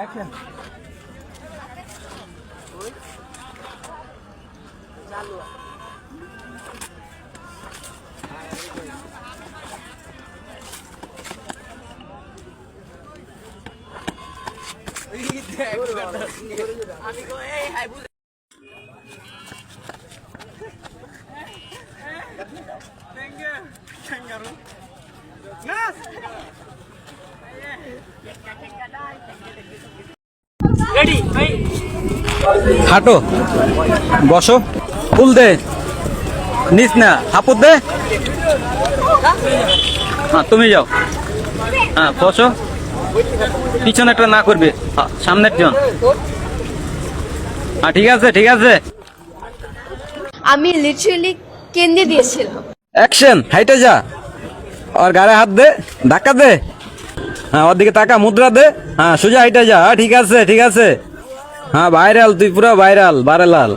Action চালু আমি কই এই হাই বুঝ kangaroo. Nas! Yes. হাঁটো। বসো। ফুল দে। নিস না। হাপুর দে। হ্যাঁ তুমি যাও। হ্যাঁ বসো। পিছনে একটা না করবে। হ্যাঁ, সামনের জন। হ্যাঁ ঠিক আছে ঠিক আছে। আমি লিটারালি কেন্দ্রে দিয়েছিলাম। অ্যাকশন হাইটে যা। আর গাড়ে হাত দে। ধাক্কা দে। হ্যাঁ ওর দিকে তাকা, মুদ্রা দে। হ্যাঁ সোজা হাইটা যা। হ্যাঁ ঠিক আছে ঠিক আছে। হ্যাঁ ভাইরাল, তুই পুরো ভাইরাল ভাইরাল